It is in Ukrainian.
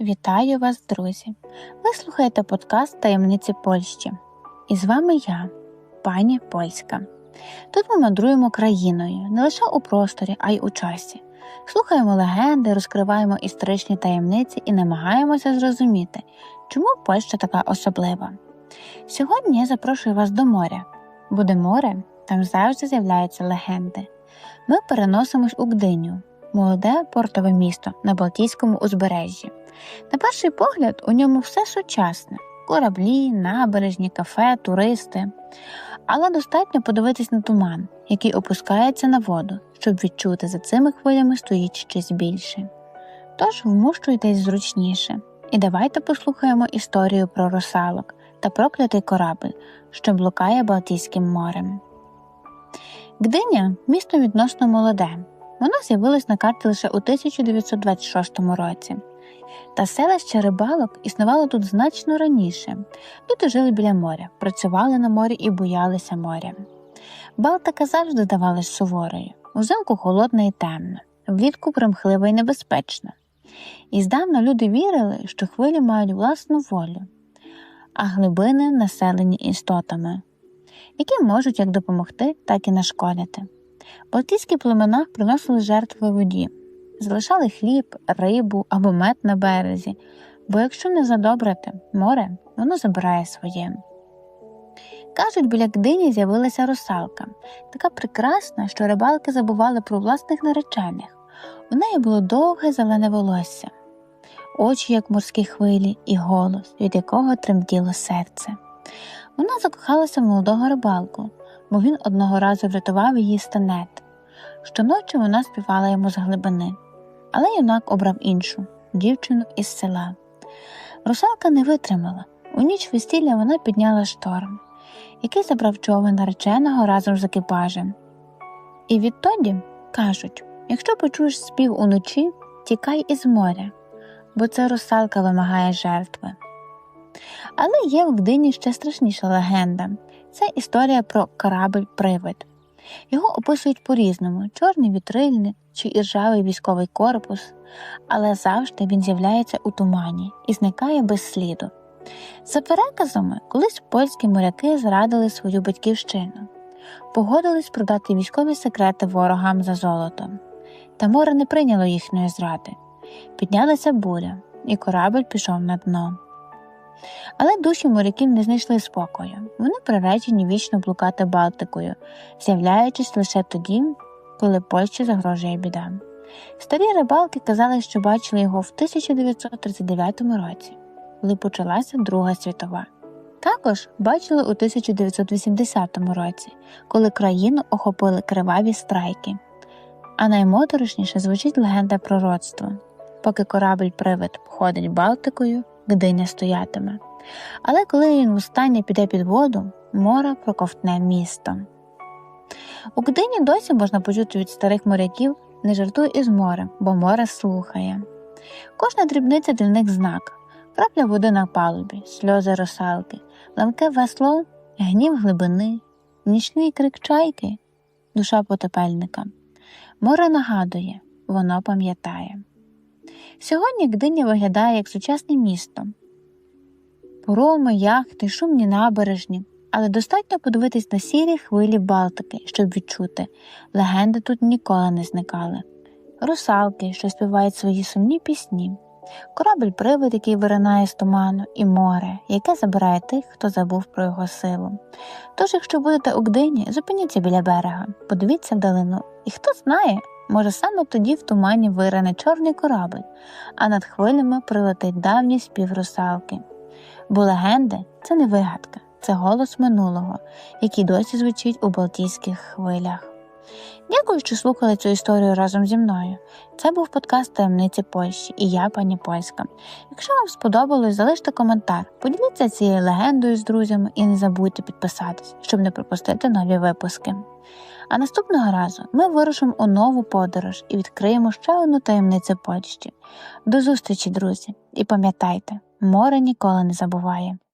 Вітаю вас, друзі! Ви слухаєте подкаст Таємниці Польщі. І з вами я, пані Польська. Тут ми мандруємо країною не лише у просторі, а й у часі. Слухаємо легенди, розкриваємо історичні таємниці і намагаємося зрозуміти, чому Польща така особлива. Сьогодні я запрошую вас до моря, бо де море, там завжди з'являються легенди. Ми переносимось у Гдиню, молоде портове місто на Балтійському узбережжі. На перший погляд, у ньому все сучасне: кораблі, набережні, кафе, туристи. Але достатньо подивитись на туман, який опускається на воду, щоб відчути, за цими хвилями стоїть щось більше. Тож вмущуйтесь зручніше, і давайте послухаємо історію про русалок та проклятий корабль, що блукає Балтійським морем. Гдиня місто відносно молоде. Воно з'явилось на карті лише у 1926 році. Та селище рибалок існувало тут значно раніше. Люди жили біля моря, працювали на морі і боялися моря. Балтика завжди здавалась суворою, узимку холодна і темна, влітку примхлива і небезпечна. І здавна люди вірили, що хвилі мають власну волю, а глибини населені істотами, які можуть як допомогти, так і нашкодити. Балтійські племена приносили жертви воді, залишали хліб, рибу або мед на березі, бо якщо не задобрити море, воно забирає своє. Кажуть, біля Гдині з'явилася русалка, така прекрасна, що рибалки забували про власних наречених. У неї було довге зелене волосся, очі, як морські хвилі, і голос, від якого тремтіло серце. Вона закохалася в молодого рибалку, бо він одного разу врятував її станет. Щоночі вона співала йому з глибини, але юнак обрав іншу дівчину із села. Русалка не витримала. У ніч весілля вона підняла шторм, який забрав човен нареченого разом з екіпажем. І відтоді кажуть якщо почуєш спів уночі, тікай із моря, бо це русалка вимагає жертви. Але є в Гдині ще страшніша легенда це історія про корабль Привид. Його описують по-різному: чорний вітрильник чи іржавий військовий корпус, але завжди він з'являється у тумані і зникає без сліду. За переказами, колись польські моряки зрадили свою батьківщину, погодились продати військові секрети ворогам за золото. Та море не прийняло їхньої зради. Піднялася буря, і корабль пішов на дно. Але душі моряків не знайшли спокою. Вони приречені вічно блукати Балтикою, з'являючись лише тоді, коли Польщі загрожує біда. Старі рибалки казали, що бачили його в 1939 році, коли почалася Друга світова. Також бачили у 1980 році, коли країну охопили криваві страйки. А наймоторошніше звучить легенда про родство. Поки корабль привид походить Балтикою, Гдиня стоятиме. Але коли він востаннє піде під воду, море проковтне місто. У Гдині досі можна почути від старих моряків не жартуй із морем, бо море слухає. Кожна дрібниця для них знак крапля води на палубі, сльози русалки, ламке весло, гнів глибини, нічний крик чайки, душа потопельника. Море нагадує, воно пам'ятає. Сьогодні Гдиня виглядає як сучасне місто. Пороми, яхти, шумні набережні, але достатньо подивитись на сірі хвилі Балтики, щоб відчути, легенди тут ніколи не зникали. Русалки, що співають свої сумні пісні, корабль привид, який виринає з туману, і море, яке забирає тих, хто забув про його силу. Тож, якщо будете у Гдині, зупиніться біля берега, подивіться вдалину, і хто знає, може саме тоді в тумані вирине чорний корабль, а над хвилями прилетить давній спів русалки. Бо легенди це не вигадка, це голос минулого, який досі звучить у Балтійських хвилях. Дякую, що слухали цю історію разом зі мною. Це був подкаст таємниці Польщі і я, пані Польська. Якщо вам сподобалось, залиште коментар, поділіться цією легендою з друзями і не забудьте підписатись, щоб не пропустити нові випуски. А наступного разу ми вирушимо у нову подорож і відкриємо ще одну таємницю Польщі. До зустрічі, друзі, і пам'ятайте, море ніколи не забуває.